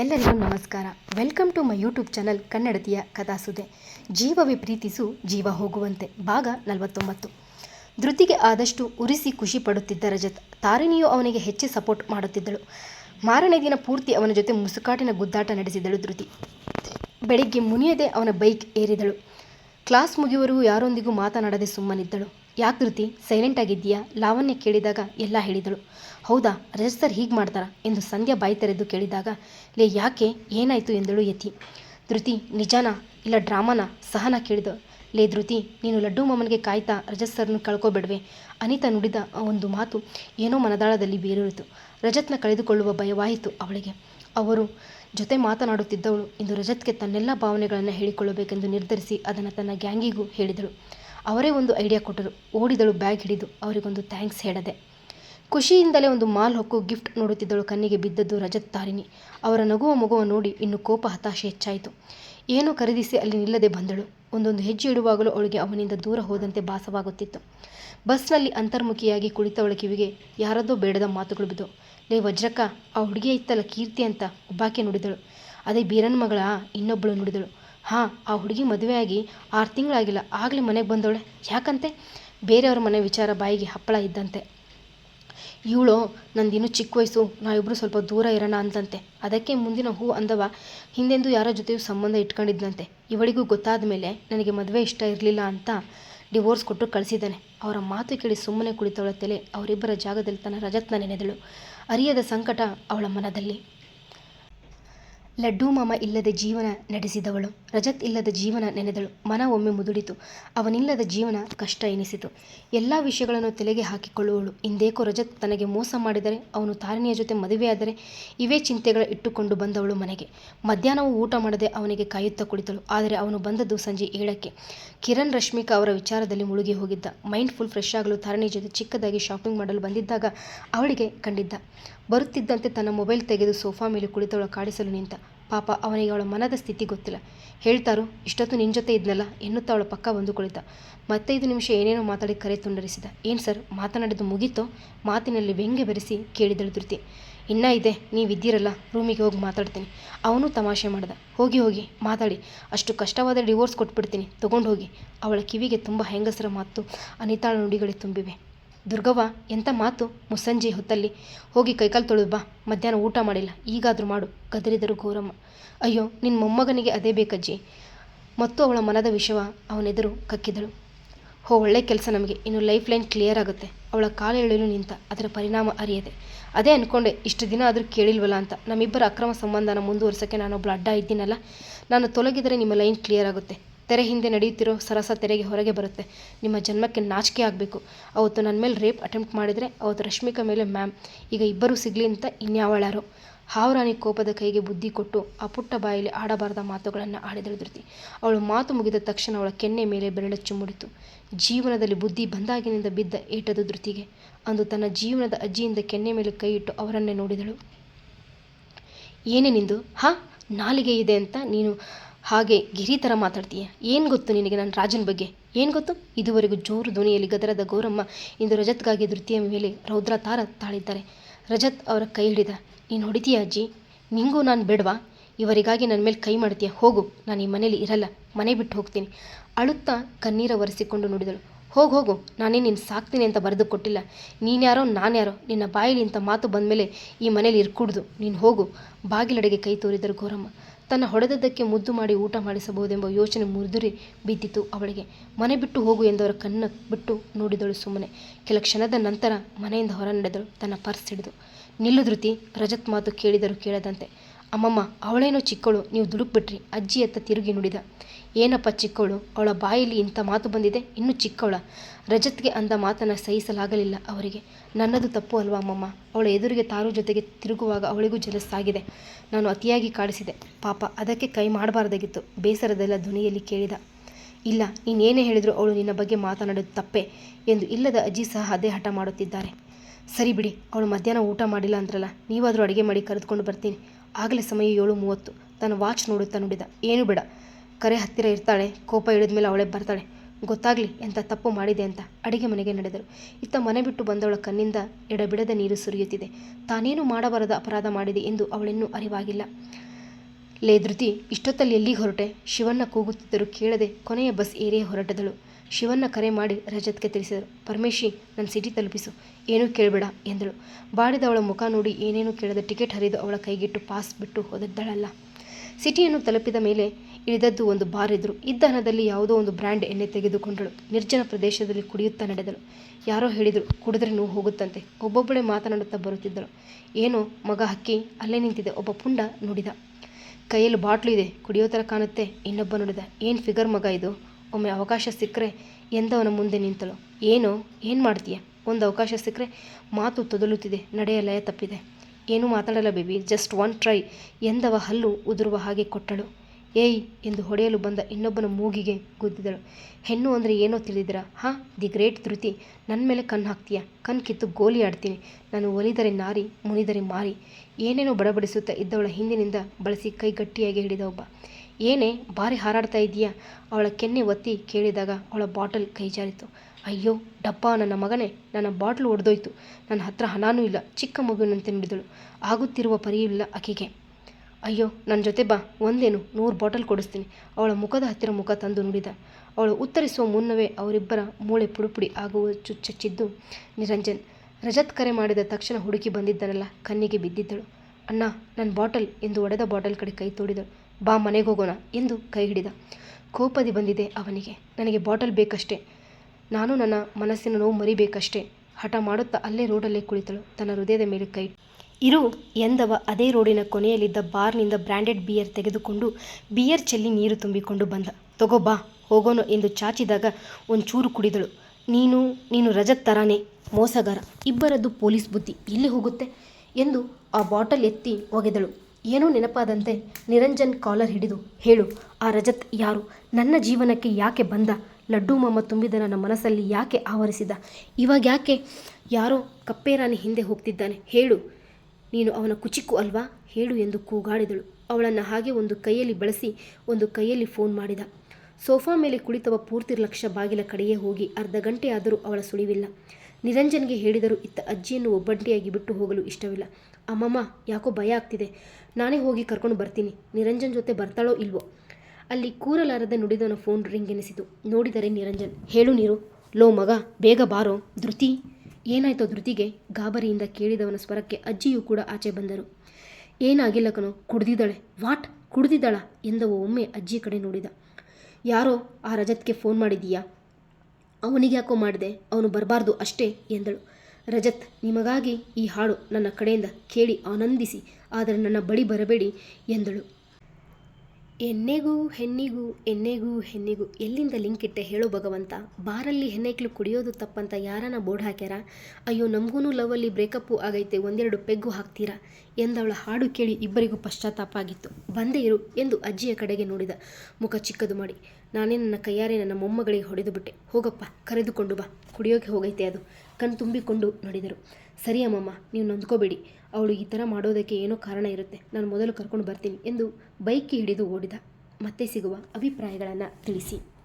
ಎಲ್ಲರಿಗೂ ನಮಸ್ಕಾರ. Welcome to my YouTube channel ಕನ್ನಡತಿಯ ಕಥಾಸುದೆ ಜೀವವೇ ಪ್ರೀತಿಸು ಜೀವ ಹೋಗುವಂತೆ, ಭಾಗ ನಲವತ್ತೊಂಬತ್ತು. ಧೃತಿಗೆ ಆದಷ್ಟು ಉರಿಸಿ ಖುಷಿ ಪಡುತ್ತಿದ್ದ ರಜತ್ ತಾರಿಣಿಯು ಅವನಿಗೆ ಹೆಚ್ಚು ಸಪೋರ್ಟ್ ಮಾಡುತ್ತಿದ್ದಳು. ಮಾರನೇ ದಿನ ಪೂರ್ತಿ ಅವನ ಜೊತೆ ಮುಸುಕಾಟಿನ ಗುದ್ದಾಟ ನಡೆಸಿದಳು ಧೃತಿ. ಬೆಳಿಗ್ಗೆ ಮುನಿಯದೆ ಅವನ ಬೈಕ್ ಏರಿದಳು. ಕ್ಲಾಸ್ ಮುಗಿಯುವವರೆಗೂ ಯಾರೊಂದಿಗೂ ಮಾತನಾಡದೆ ಸುಮ್ಮನಿದ್ದಳು. ಯಾಕೆ ಧೃತಿ ಸೈಲೆಂಟ್ ಆಗಿದ್ದೀಯಾ? ಲಾವಣ್ಯ ಕೇಳಿದಾಗ ಎಲ್ಲ ಹೇಳಿದಳು. ಹೌದಾ ರಜತ್ ಸರ್ ಹೀಗೆ ಮಾಡ್ತಾರಾ? ಎಂದು ಸಂಧ್ಯಾ ಬಾಯಿ ತೆರೆದು ಕೇಳಿದಾಗ, ಲೇ, ಯಾಕೆ? ಏನಾಯಿತು? ಎಂದಳು ಯತಿ. ಧೃತಿ, ನಿಜಾನ? ಇಲ್ಲ, ಡ್ರಾಮಾನ? ಸಹನ ಕೇಳಿದ. ಲೇ, ಧೃತಿ, ನೀನು ಲಡ್ಡು ಮಾಮನಿಗೆ ಕಾಯ್ತಾ ರಜತ್ ಸರ್ನ ಕಳ್ಕೊಬೇಡ್ವೆ? ಅನಿತಾ ನುಡಿದ ಒಂದು ಮಾತು ಏನೋ ಮನದಾಳದಲ್ಲಿ ಬೇರೂರಿತು. ರಜತ್ನ ಕಳೆದುಕೊಳ್ಳುವ ಭಯವಾಯಿತು ಅವಳಿಗೆ. ಅವರು ಜೊತೆ ಮಾತನಾಡುತ್ತಿದ್ದವಳು ಇಂದು ರಜತ್ಗೆ ತನ್ನೆಲ್ಲ ಭಾವನೆಗಳನ್ನು ಹೇಳಿಕೊಳ್ಳಬೇಕೆಂದು ನಿರ್ಧರಿಸಿ ಅದನ್ನು ತನ್ನ ಗ್ಯಾಂಗಿಗೂ ಹೇಳಿದಳು. ಅವರೇ ಒಂದು ಐಡಿಯಾ ಕೊಟ್ಟರು. ಓಡಿದಳು, ಬ್ಯಾಗ್ ಹಿಡಿದು. ಅವರಿಗೊಂದು ಥ್ಯಾಂಕ್ಸ್ ಹೇಳದೆ. ಖುಷಿಯಿಂದಲೇ ಒಂದು ಮಾಲ್ ಹೊಕ್ಕು ಗಿಫ್ಟ್ ನೋಡುತ್ತಿದ್ದಳು ಕಣ್ಣಿಗೆ ಬಿದ್ದದ್ದು ರಜತ್ ತಾರಿಣಿ. ಅವರ ನಗುವ ಮಗುವ ನೋಡಿ ಇನ್ನು ಕೋಪ, ಹತಾಶೆ ಹೆಚ್ಚಾಯಿತು. ಏನು ಖರೀದಿಸಿ ಅಲ್ಲಿ ನಿಲ್ಲದೆ ಬಂದಳು. ಒಂದೊಂದು ಹೆಜ್ಜೆ ಇಡುವಾಗಲೂ ಅವಳಿಗೆ ಅವನಿಂದ ದೂರ ಹೋದಂತೆ ಭಾಸವಾಗುತ್ತಿತ್ತು. ಬಸ್ನಲ್ಲಿ ಅಂತರ್ಮುಖಿಯಾಗಿ ಕುಳಿತವಳ ಕಿವಿಗೆ ಯಾರದೋ ಬೇಡದ ಮಾತುಗಳು ಬಿದ್ದವು. ಲೇ ವಜ್ರಕ್ಕ, ಆ ಹುಡುಗಿಯ ಇತ್ತಲ್ಲ ಕೀರ್ತಿ ಅಂತ ಒಬ್ಬಾಕೆ ನುಡಿದಳು. ಅದೇ ಬೀರನ್ ಮಗಳ ಇನ್ನೊಬ್ಬಳು ನುಡಿದಳು. ಹಾಂ, ಆ ಹುಡುಗಿ ಮದುವೆಯಾಗಿ ಆರು ತಿಂಗಳಾಗಿಲ್ಲ. ಆಗಲೇ ಮನೆಗೆ ಬಂದವಳೆ. ಯಾಕಂತೆ? ಬೇರೆಯವ್ರ ಮನೆ ವಿಚಾರ ಬಾಯಿಗೆ ಹಪ್ಪಳ ಇದ್ದಂತೆ. ಇವಳು, ನಂದಿನ್ನೂ ಚಿಕ್ಕ ವಯಸ್ಸು. ನಾವಿಬ್ಬರು ಸ್ವಲ್ಪ ದೂರ ಇರೋಣ ಅಂತಂತೆ ಅದಕ್ಕೆ ಮುಂದಿನ ಹೂ ಅಂದವ, ಹಿಂದೆಂದು ಯಾರ ಜೊತೆಯೂ ಸಂಬಂಧ ಇಟ್ಕೊಂಡಿದ್ದಂತೆ ಇವಳಿಗೂ ಗೊತ್ತಾದ ಮೇಲೆ ನನಗೆ ಮದುವೆ ಇಷ್ಟ ಇರಲಿಲ್ಲ ಅಂತ ಡಿವೋರ್ಸ್ ಕೊಟ್ಟು ಕಳಿಸಿದ್ದಾನೆ. ಅವರ ಮಾತು ಕೇಳಿ ಸುಮ್ಮನೆ ಕುಳಿತವಳ ತಲೆ ಅವರಿಬ್ಬರ ಜಾಗದಲ್ಲಿ ತನ್ನ ರಜತ್ನ ನೆನೆದಳು. ಅರಿಯದ ಸಂಕಟ ಅವಳ ಮನದಲ್ಲಿ. ಲಡ್ಡೂ ಮಾಮ ಇಲ್ಲದ ಜೀವನ ನಡೆಸಿದವಳು. ರಜತ್ ಇಲ್ಲದ ಜೀವನ ನೆನೆದಳು. ಮನ ಒಮ್ಮೆ ಮುದುಡಿತು. ಅವನಿಲ್ಲದ ಜೀವನ ಕಷ್ಟ ಎನಿಸಿತು. ಎಲ್ಲ ವಿಷಯಗಳನ್ನು ತಲೆಗೆ ಹಾಕಿಕೊಳ್ಳುವಳು. ಇಂದೇಕೋ ರಜತ್ ತನಗೆ ಮೋಸ ಮಾಡಿದರೆ, ಅವನು ತಾರಿಣಿಯ ಜೊತೆ ಮದುವೆಯಾದರೆ ಇವೇ ಚಿಂತೆಗಳ ಇಟ್ಟುಕೊಂಡು ಬಂದವಳು ಮನೆಗೆ. ಮಧ್ಯಾಹ್ನವು ಊಟ ಮಾಡದೆ ಅವನಿಗೆ ಕಾಯುತ್ತಾ ಕುಳಿತಳು. ಆದರೆ ಅವನು ಬಂದದ್ದು ಸಂಜೆ ಏಳಕ್ಕೆ. ಕಿರಣ್ ರಶ್ಮಿಕಾ ಅವರ ವಿಚಾರದಲ್ಲಿ ಮುಳುಗಿ ಹೋಗಿದ್ದ. ಮೈಂಡ್ ಫುಲ್ ಫ್ರೆಶ್ ಆಗಲು ತಾರಿಣಿಯ ಜೊತೆ ಚಿಕ್ಕದಾಗಿ ಶಾಪಿಂಗ್ ಮಾಡಲು ಬಂದಿದ್ದಾಗ ಅವಳಿಗೆ ಕಂಡಿದ್ದ. ಬರುತ್ತಿದ್ದಂತೆ ತನ್ನ ಮೊಬೈಲ್ ತೆಗೆದು ಸೋಫಾ ಮೇಲೆ ಕುಳಿತವಳ ಕಾಡಿಸಲು ನಿಂತ. ಪಾಪ ಅವನಿಗೆ ಅವಳ ಮನದ ಸ್ಥಿತಿ ಗೊತ್ತಿಲ್ಲ. ಹೇಳ್ತಾರೋ, ಇಷ್ಟೊತ್ತು ನಿನ್ನ ಜೊತೆ ಇದ್ನಲ್ಲ, ಎನ್ನುತ್ತಾ ಅವಳ ಪಕ್ಕ ಬಂದು ಕುಳಿತ ಮತ್ತೈದು ನಿಮಿಷ ಏನೇನೋ ಮಾತಾಡಿ ಕರೆ ತುಂಡರಿಸಿದ. ಏನು ಸರ್, ಮಾತನಾಡಿದ್ದು ಮುಗೀತೋ? ಮಾತಿನಲ್ಲಿ ವ್ಯಂಗ್ಯ ಬೆರೆಸಿ ಕೇಳಿದಳು ಧೃತಿ ಇನ್ನೂ ಇದೆ, ನೀವಿದ್ದೀರಲ್ಲ, ರೂಮಿಗೆ ಹೋಗಿ ಮಾತಾಡ್ತೀನಿ. ಅವನು ತಮಾಷೆ ಮಾಡ್ದ. ಹೋಗಿ ಹೋಗಿ, ಮಾತಾಡಿ. ಅಷ್ಟು ಕಷ್ಟವಾದ ಡಿವೋರ್ಸ್ ಕೊಟ್ಬಿಡ್ತೀನಿ ತಗೊಂಡು ಹೋಗಿ ಅವಳ ಕಿವಿಗೆ ತುಂಬ ಹೆಂಗಸರ ಮಾತು, ಅನಿತಾಳ ನುಡಿಗಳೇ ತುಂಬಿವೆ. ದುರ್ಗವ್ವ ಎಂಥ ಮಾತು? ಮುಸ್ಸಂಜೆ ಹೊತ್ತಲ್ಲಿ. ಹೋಗಿ ಕೈಕಾಲು ತೊಳೆದು ಬಾ. ಮಧ್ಯಾಹ್ನ ಊಟ ಮಾಡಿಲ್ಲ. ಈಗಾದರೂ ಮಾಡು. ಗದರಿದರು ಗೌರಮ್ಮ. ಅಯ್ಯೋ ನಿನ್ನ ಮೊಮ್ಮಗನಿಗೆ ಅದೇ ಬೇಕಜ್ಜಿ. ಮತ್ತು ಅವಳ ಮನದ ವಿಷವ ಅವನೆದುರು ಕಕ್ಕಿದಳು. ಹೋ, ಒಳ್ಳೆ ಕೆಲಸ ನಮಗೆ. ಇನ್ನು ಲೈಫ್ ಲೈನ್ ಕ್ಲಿಯರ್ ಆಗುತ್ತೆ. ಅವಳ ಕಾಲು ಎಳೆಯಲು ನಿಂತ. ಅದರ ಪರಿಣಾಮ ಅರಿಯದೆ. ಅದೇ ಅಂದ್ಕೊಂಡೆ ಇಷ್ಟು ದಿನ ಆದರೂ ಕೇಳಿಲ್ವಲ್ಲ ಅಂತ. ನಮ್ಮಿಬ್ಬರ ಅಕ್ರಮ ಸಂಬಂಧನ ಮುಂದುವರ್ಸೋಕ್ಕೆ ನಾನೊಬ್ಬಳು ಅಡ್ಡ ಇದ್ದೀನಲ್ಲ. ನಾನು ತೊಲಗಿದರೆ ನಿಮ್ಮ ಲೈನ್ ಕ್ಲಿಯರ್ ಆಗುತ್ತೆ. ತೆರೆ ಹಿಂದೆ ನಡೆಯುತ್ತಿರೋ ಸರಸ ತೆರೆಗೆ ಹೊರಗೆ ಬರುತ್ತೆ. ನಿಮ್ಮ ಜನ್ಮಕ್ಕೆ ನಾಚಿಕೆ ಆಗಬೇಕು. ಅವತ್ತು ನನ್ನ ಮೇಲೆ ರೇಪ್ ಅಟೆಂಪ್ಟ್ ಮಾಡಿದರೆ, ಅವತ್ತು ರಶ್ಮಿಕಾ ಮೇಲೆ ಮ್ಯಾಮ್ ಈಗ ಇಬ್ಬರೂ ಸಿಗಲಿ ಅಂತ ಇನ್ಯಾವಳಾರು. ಹಾವರಾಣಿ ಕೋಪದ ಕೈಗೆ ಬುದ್ಧಿ ಕೊಟ್ಟು ಆ ಪುಟ್ಟ ಬಾಯಲ್ಲಿ ಆಡಬಾರದ ಮಾತುಗಳನ್ನು ಆಡಿದಳು ಧೃತಿ ಅವಳು ಮಾತು ಮುಗಿದ ತಕ್ಷಣ ಅವಳ ಕೆನ್ನೆ ಮೇಲೆ ಬೆರಳಚ್ಚು ಮೂಡಿತು. ಜೀವನದಲ್ಲಿ ಬುದ್ಧಿ ಬಂದಾಗಿನಿಂದ ಬಿದ್ದ ಏಟದು ಧೃತಿಗೆ. ಅಂದು ತನ್ನ ಜೀವನದ ಅಜ್ಜಿಯಿಂದ ಕೆನ್ನೆ ಮೇಲೆ ಕೈ ಇಟ್ಟು ಅವರನ್ನೇ ನೋಡಿದಳು. ಏನೇ ನಿಂದು? ಹಾ, ನಾಲಿಗೆ ಇದೆ ಅಂತ ನೀನು ಹಾಗೆ ಗಿರಿ ಥರ ಮಾತಾಡ್ತೀಯ. ಏನು ಗೊತ್ತು ನಿನಗೆ ನನ್ನ ರಾಜನ ಬಗ್ಗೆ? ಏನು ಗೊತ್ತು? ಇದುವರೆಗೂ ಜೋರು ಧ್ವನಿಯಲ್ಲಿ ಗದರದ ಗೌರಮ್ಮ ಇಂದು ರಜತ್ಗಾಗಿ ಧೃತಿಯ ಮೇಲೆ ರೌದ್ರ ತಾರ ತಾಳಿದ್ದಾರೆ. ರಜತ್ ಅವರ ಕೈ ಹಿಡಿದ, ನೀನು ಹೊಡಿತೀಯ ಅಜ್ಜಿ? ನಿಂಗೂ ನಾನು ಬೇಡವಾ? ಇವರಿಗಾಗಿ ನನ್ನ ಮೇಲೆ ಕೈ ಮಾಡ್ತೀಯ? ಹೋಗು, ನಾನು ಈ ಮನೇಲಿ ಇರಲ್ಲ, ಮನೆ ಬಿಟ್ಟು ಹೋಗ್ತೀನಿ. ಅಳುತ್ತಾ ಕಣ್ಣೀರ ಒರೆಸಿಕೊಂಡು ನುಡಿದಳು. ಹೋಗು ಹೋಗು, ನಾನೇ ನಿನ್ನ ಸಾಕ್ತೀನಿ ಅಂತ ಬರೆದು ಕೊಟ್ಟಿಲ್ಲ. ನೀನ್ಯಾರೋ ನಾನ್ಯಾರೋ ನಿನ್ನ ಬಾಯಲ್ಲಿ ಇಂಥ ಮಾತು ಬಂದಮೇಲೆ ಈ ಮನೇಲಿ ಇರ್ಕೂಡ್ದು. ನೀನು ಹೋಗು, ಬಾಗಿಲಡೆಗೆ ಕೈ ತೋರಿದರು ಗೌರಮ್ಮ. ತನ್ನ ಹೊಡೆದದ್ದಕ್ಕೆ ಮುದ್ದು ಮಾಡಿ ಊಟ ಮಾಡಿಸಬಹುದೆಂಬ ಯೋಚನೆ ಮುರಿದುರಿ ಬಿದ್ದಿತು ಅವಳಿಗೆ. ಮನೆ ಬಿಟ್ಟು ಹೋಗು ಎಂದವರ ಕಣ್ಣ ಬಿಟ್ಟು ನೋಡಿದಳು ಸುಮ್ಮನೆ. ಕೆಲ ಕ್ಷಣದ ನಂತರ ಮನೆಯಿಂದ ಹೊರ ನಡೆದಳು ತನ್ನ ಪರ್ಸ್ ಹಿಡಿದು. ನಿಲ್ಲು ಧೃತಿ, ರಜತ್ ಮಾತು ಕೇಳಿದರು ಕೇಳದಂತೆ. ಅಮ್ಮಮ್ಮ, ಅವಳೇನೋ ಚಿಕ್ಕವಳು, ನೀವು ದುಡುಕ್ಬಿಟ್ರಿ. ಅಜ್ಜಿ ಅತ್ತ ತಿರುಗಿ ನುಡಿದ. ಏನಪ್ಪ ಚಿಕ್ಕವಳು, ಅವಳ ಬಾಯಲ್ಲಿ ಇಂಥ ಮಾತು ಬಂದಿದೆ? ಇನ್ನೂ ಚಿಕ್ಕವಳ. ರಜತ್ಗೆ ಅಂದ ಮಾತನ್ನು ಸಹಿಸಲಾಗಲಿಲ್ಲ ಅವರಿಗೆ. ನನ್ನದು ತಪ್ಪು ಅಲ್ವಾ ಅಮ್ಮಮ್ಮ? ಅವಳ ಎದುರಿಗೆ ತಾರು ಜೊತೆಗೆ ತಿರುಗುವಾಗ ಅವಳಿಗೂ ಜಲಸ್ಸಾಗಿದೆ ನಾನು ಅತಿಯಾಗಿ ಕಾಡಿಸಿದೆ. ಪಾಪ, ಅದಕ್ಕೆ ಕೈ ಮಾಡಬಾರ್ದಾಗಿತ್ತು. ಬೇಸರದೆಲ್ಲ ಧ್ವನಿಯಲ್ಲಿ ಕೇಳಿದ. ಇಲ್ಲ, ನೀನೇನೇ ಹೇಳಿದ್ರು ಅವಳು ನಿನ್ನ ಬಗ್ಗೆ ಮಾತನಾಡೋದು ತಪ್ಪೆ ಎಂದು ಇಲ್ಲದ ಅಜ್ಜಿ ಸಹ ಅದೇ ಹಠ ಮಾಡುತ್ತಿದ್ದಾರೆ. ಸರಿ ಬಿಡಿ, ಅವಳು ಮಧ್ಯಾಹ್ನ ಊಟ ಮಾಡಿಲ್ಲ ಅಂದ್ರಲ್ಲ, ನೀವಾದರೂ ಅಡುಗೆ ಮಾಡಿ ಕರೆದುಕೊಂಡು ಬರ್ತೀನಿ. ಆಗಲೇ ಸಮಯ ಏಳು ಮೂವತ್ತು ತನ್ನ ವಾಚ್ ನೋಡುತ್ತಾ ನುಡಿದ, ಏನು ಬೇಡ. ಕರೆ ಹತ್ತಿರ ಇರ್ತಾಳೆ, ಕೋಪ ಇಳಿದ ಮೇಲೆ ಅವಳೇ ಬರ್ತಾಳೆ. ಗೊತ್ತಾಗಲಿ ಎಂಥ ತಪ್ಪು ಮಾಡಿದೆ ಅಂತ, ಅಡಿಗೆ ಮನೆಗೆ ನಡೆದರು. ಇತ್ತ ಮನೆ ಬಿಟ್ಟು ಬಂದವಳ ಕಣ್ಣಿಂದ ಎಡಬಿಡದ ನೀರು ಸುರಿಯುತ್ತಿದೆ. ತಾನೇನು ಮಾಡಬಾರದ ಅಪರಾಧ ಮಾಡಿದೆ ಎಂದು ಅವಳಿನ್ನೂ ಅರಿವಾಗಿಲ್ಲ. ಲೇ ಧೃತಿ, ಇಷ್ಟೊತ್ತಲ್ಲಿ ಎಲ್ಲಿಗೆ ಹೊರಟೆ? ಶಿವಣ್ಣ ಕೂಗುತ್ತಿದ್ದರೂ ಕೇಳದೆ ಕೊನೆಯ ಬಸ್ ಏರಿಯೇ ಹೊರಟದಳು. ಶಿವಣ್ಣ ಕರೆ ಮಾಡಿ ರಜತ್ಗೆ ತಿಳಿಸಿದರು. ಪರಮೇಶಿ ನನ್ನ ಸಿಟಿ ತಲುಪಿಸು. ಏನೂ ಕೇಳಬೇಡ, ಎಂದಳು. ಬಾಡಿದ ಅವಳ ಮುಖ ನೋಡಿ ಏನೇನು ಕೇಳದ ಟಿಕೆಟ್ ಹರಿದು ಅವಳ ಕೈಗಿಟ್ಟು ಪಾಸ್ ಬಿಟ್ಟು ಹೋದದ್ದಳಲ್ಲ. ಸಿಟಿಯನ್ನು ತಲುಪಿದ ಮೇಲೆ ಇಳಿದದ್ದು ಒಂದು ಬಾರ್ ಎದುರು. ಇದ್ದ ಹಣದಲ್ಲಿ ಯಾವುದೋ ಒಂದು ಬ್ರ್ಯಾಂಡ್ ಎಣ್ಣೆ ತೆಗೆದುಕೊಂಡಳು. ನಿರ್ಜನ ಪ್ರದೇಶದಲ್ಲಿ ಕುಡಿಯುತ್ತಾ ನಡೆದಳು. ಯಾರೋ ಹೇಳಿದರು, ಕುಡಿದ್ರೆ ನೋವು ಹೋಗುತ್ತಂತೆ. ಒಬ್ಬೊಬ್ಬಳೇ ಮಾತನಾಡುತ್ತಾ ಬರುತ್ತಿದ್ದಳು. ಏನೋ, ಮಗ ಹಕ್ಕಿ, ಅಲ್ಲೇ ನಿಂತಿದೆ. ಒಬ್ಬ ಪುಂಡ ನುಡಿದ. ಕೈಯಲ್ಲಿ ಬಾಟ್ಲು ಇದೆ. ಕುಡಿಯೋ ಥರ ಕಾಣುತ್ತೆ. ಇನ್ನೊಬ್ಬ ನುಡಿದ. ಏನು ಫಿಗರ್ ಮಗ ಇದು? ಒಮ್ಮೆ ಅವಕಾಶ ಸಿಕ್ಕರೆ ಎಂದವನ ಮುಂದೆ ನಿಂತಳು. ಏನು? ಏನು ಮಾಡ್ತೀಯ? ಒಂದು ಅವಕಾಶ ಸಿಕ್ಕರೆ ಮಾತು ತೊದಲುತ್ತಿದೆ ನಡೆಯ ಲಯ ತಪ್ಪಿದೆ. ಏನೂ ಮಾತಾಡಲ್ಲ ಬೇಬಿ ಜಸ್ಟ್ ಒನ್ ಟ್ರೈ ಎಂದವ ಹಲ್ಲು ಉದುರುವ ಹಾಗೆ ಕೊಟ್ಟಳು. ಏಯ್ ಎಂದು ಹೊಡೆಯಲು ಬಂದ ಇನ್ನೊಬ್ಬನ ಮೂಗಿಗೆ ಗುದ್ದಿದಳು. ಹೆಣ್ಣು ಅಂದರೆ ಏನೋ ತಿಳಿದಿರ? ಹಾ, ದಿ ಗ್ರೇಟ್ ಧೃತಿ. ನನ್ನ ಮೇಲೆ ಕಣ್ಣು ಹಾಕ್ತೀಯ? ಕಣ್ ಕಿತ್ತು ಗೋಲಿ ಆಡ್ತೀನಿ. ನಾನು ಒಲಿದರೆ ನಾರಿ, ಮುನಿದರೆ ಮಾರಿ. ಏನೇನೋ ಬಡಬಡಿಸುತ್ತಾ ಇದ್ದವಳ ಹಿಂದಿನಿಂದ ಬಳಸಿ ಕೈ ಗಟ್ಟಿಯಾಗಿ ಹಿಡಿದ ಒಬ್ಬ. ಏನೇ ಭಾರಿ ಹಾರಾಡ್ತಾ ಇದೀಯಾ ಅವಳ ಕೆನ್ನೆ ಒತ್ತಿ ಕೇಳಿದಾಗ ಅವಳ ಬಾಟಲ್ ಕೈ ಜಾರಿತು ಅಯ್ಯೋ ಡಪ್ಪ ನನ್ನ ಮಗನೇ, ನನ್ನ ಬಾಟ್ಲು ಒಡೆದೋಯ್ತು. ನನ್ನ ಹತ್ರ ಹಣನೂ ಇಲ್ಲ, ಚಿಕ್ಕ ಮಗುವಿನಂತೆ ನುಡಿದಳು. ಆಗುತ್ತಿರುವ ಪರಿಯಿಲ್ಲ ಆಕೆಗೆ. ಅಯ್ಯೋ ನನ್ನ ಜೊತೆ ಬಾ, ಒಂದೇನು, ನೂರು ಬಾಟಲ್ ಕೊಡಿಸ್ತೀನಿ. ಅವಳ ಮುಖದ ಹತ್ತಿರ ಮುಖ ತಂದು ನುಡಿದ. ಅವಳು ಉತ್ತರಿಸುವ ಮುನ್ನವೇ ಅವರಿಬ್ಬರ ಮೂಳೆ ಪುಡುಪುಡಿ ಆಗುವ ಚುಚ್ಚಚ್ಚಿದ್ದು ನಿರಂಜನ್. ರಜತ್ ಕರೆ ಮಾಡಿದ ತಕ್ಷಣ ಹುಡುಕಿ ಬಂದಿದ್ದನಲ್ಲ, ಕಣ್ಣಿಗೆ ಬಿದ್ದಿದ್ದಳು. ಅಣ್ಣ ನನ್ನ ಬಾಟಲ್, ಎಂದು ಒಡೆದ ಬಾಟಲ್ ಕಡೆ ಕೈ ತೋಡಿದಳು. ಬಾ ಮನೆಗೆ ಹೋಗೋಣ ಎಂದು ಕೈ ಹಿಡಿದ. ಕೋಪದಿ ಬಂದಿದೆ ಅವನಿಗೆ. ನನಗೆ ಬಾಟಲ್ ಬೇಕಷ್ಟೇ. ನಾನು ನನ್ನ ಮನಸ್ಸಿನ ನೋವು ಮರಿಬೇಕಷ್ಟೇ. ಹಠ ಮಾಡುತ್ತಾ ಅಲ್ಲೇ ರೋಡಲ್ಲೇ ಕುಳಿತಳು. ತನ್ನ ಹೃದಯದ ಮೇಲೆ ಕೈ ಇರು ಎಂದವ ಅದೇ ರೋಡಿನ ಕೊನೆಯಲ್ಲಿದ್ದ ಬಾರ್ನಿಂದ ಬ್ರ್ಯಾಂಡೆಡ್ ಬಿಯರ್ ತೆಗೆದುಕೊಂಡು ಬಿಯರ್ ಚೆಲ್ಲಿ ನೀರು ತುಂಬಿಕೊಂಡು ಬಂದ. ತಗೋ ಬಾ, ಹೋಗೋಣ ಎಂದು ಚಾಚಿದಾಗ ಒಂಚೂರು ಕುಡಿದಳು. ನೀನು ನೀನು ರಜತ್ ತರಾನೇ, ಮೋಸಗಾರ. ಇಬ್ಬರದ್ದು ಪೊಲೀಸ್ ಬುದ್ಧಿ. ಇಲ್ಲಿ ಹೋಗುತ್ತೆ ಎಂದು ಆ ಬಾಟಲ್ ಎತ್ತಿ ಒಗೆದಳು. ಏನೋ ನೆನಪಾದಂತೆ ನಿರಂಜನ್ ಕಾಲರ್ ಹಿಡಿದು, ಹೇಳು, ಆ ರಜತ್ ಯಾರು? ನನ್ನ ಜೀವನಕ್ಕೆ ಯಾಕೆ ಬಂದ? ಲಡ್ಡು ಮಾಮ ತುಂಬಿದ ನನ್ನ ಮನಸ್ಸಲ್ಲಿ ಯಾಕೆ ಆವರಿಸಿದ? ಇವಾಗ ಯಾಕೆ ಯಾರೋ ಕಪ್ಪೇರಾನಿ ಹಿಂದೆ ಹೋಗ್ತಿದ್ದಾನೆ? ಹೇಳು. ನೀನು ಅವನ ಕುಚಿಕ್ಕು ಅಲ್ವಾ? ಹೇಳು, ಎಂದು ಕೂಗಾಡಿದಳು. ಅವಳನ್ನು ಹಾಗೆ ಒಂದು ಕೈಯಲ್ಲಿ ಬಳಸಿ ಒಂದು ಕೈಯಲ್ಲಿ ಫೋನ್ ಮಾಡಿದ. ಸೋಫಾ ಮೇಲೆ ಕುಳಿತವ ಪೂರ್ತಿ ಲಕ್ಷ ಬಾಗಿಲ ಕಡೆಯೇ ಹೋಗಿ ಅರ್ಧ ಗಂಟೆ ಆದರೂ ಅವಳ ಸುಳಿವಿಲ್ಲ. ನಿರಂಜನ್ಗೆ ಹೇಳಿದರೂ ಇತ್ತ ಅಜ್ಜಿಯನ್ನು ಒಬ್ಬಂಟಿಯಾಗಿ ಬಿಟ್ಟು ಹೋಗಲು ಇಷ್ಟವಿಲ್ಲ. ಅಮ್ಮಮ್ಮ, ಯಾಕೋ ಭಯ ಆಗ್ತಿದೆ. ನಾನೇ ಹೋಗಿ ಕರ್ಕೊಂಡು ಬರ್ತೀನಿ. ನಿರಂಜನ್ ಜೊತೆ ಬರ್ತಾಳೋ ಇಲ್ವೋ? ಅಲ್ಲಿ ಕೂರಲಾರದೆ ನುಡಿದವನ ಫೋನ್ ರಿಂಗ್ ಎನಿಸಿತು. ನೋಡಿದರೆ ನಿರಂಜನ್, ಹೇಳು ನೀರು. ಲೋ ಮಗ, ಬೇಗ ಬಾರೋ. ಧೃತಿ. ಏನಾಯ್ತೋ ಧೃತಿಗೆ? ಗಾಬರಿಯಿಂದ ಕೇಳಿದವನ ಸ್ವರಕ್ಕೆ ಅಜ್ಜಿಯೂ ಕೂಡ ಆಚೆ ಬಂದರು. ಏನಾಗಿಲ್ಲ ಕಣೋ, ಕುಡ್ದಿದ್ದಾಳೆ. ವಾಟ್? ಕುಡ್ದಿದ್ದಾಳ? ಎಂದವ ಒಮ್ಮೆ ಅಜ್ಜಿ ಕಡೆ ನೋಡಿದ. ಯಾರೋ ಆ ರಜತ್ಗೆ ಫೋನ್ ಮಾಡಿದೀಯಾ ಅವನಿಗೆ ಯಾಕೋ ಮಾಡಿದೆ? ಅವನು ಬರಬಾರ್ದು ಅಷ್ಟೇ ಎಂದಳು. ರಜತ್, ನಿಮಗಾಗಿ ಈ ಹಾಡು ನನ್ನ ಕಡೆಯಿಂದ ಕೇಳಿ ಆನಂದಿಸಿ, ಆದರೆ ನನ್ನ ಬಳಿ ಬರಬೇಡಿ ಎಂದಳು. ಎಣ್ಣೆಗೂ ಹೆಣ್ಣಿಗೂ ಎಣ್ಣೆಗೂ ಹೆಣ್ಣಿಗೂ ಎಲ್ಲಿಂದ ಲಿಂಕ್ ಇಟ್ಟೆ ಹೇಳು ಭಗವಂತ. ಬಾರಲ್ಲಿ ಹೆಣ್ಣೆಕ್ಳು ಕುಡಿಯೋದು ತಪ್ಪಂತ ಯಾರನ್ನ ಬೋರ್ಡ್ ಹಾಕ್ಯಾರ? ಅಯ್ಯೋ ನಮಗೂ ಲವಲ್ಲಿ ಬ್ರೇಕಪ್ಪು ಆಗೈತೆ, ಒಂದೆರಡು ಪೆಗ್ಗು ಹಾಕ್ತೀರಾ? ಎಂದವಳ ಹಾಡು ಕೇಳಿ ಇಬ್ಬರಿಗೂ ಪಶ್ಚಾತ್ತಾಪ ಆಗಿತ್ತು. ಬಂದೇ ಇರು ಎಂದು ಅಜ್ಜಿಯ ಕಡೆಗೆ ನೋಡಿದ. ಮುಖ ಚಿಕ್ಕದು ಮಾಡಿ. ನಾನೇ ನನ್ನ ಕೈಯಾರೆ ನನ್ನ ಮೊಮ್ಮಗಳಿಗೆ ಹೊಡೆದು ಬಿಟ್ಟೆ. ಹೋಗಪ್ಪ, ಕರೆದುಕೊಂಡು ಬಾ. ಕುಡಿಯೋಕೆ ಹೋಗೈತೆ ಅದು. ಕಣ್ ತುಂಬಿಕೊಂಡು ನೋಡಿದರು. ಸರಿ ಅಮ್ಮಮ್ಮ, ನೀವು ನೊಂದ್ಕೋಬೇಡಿ. ಅವಳು ಈ ಥರ ಮಾಡೋದಕ್ಕೆ ಏನೋ ಕಾರಣ ಇರುತ್ತೆ. ನಾನು ಮೊದಲು ಕರ್ಕೊಂಡು ಬರ್ತೀನಿ ಎಂದು ಬೈಕ್ ಹಿಡಿದು ಓಡಿದ. ಮತ್ತೆ ಸಿಗುವ ಅಭಿಪ್ರಾಯಗಳನ್ನು ತಿಳಿಸಿ.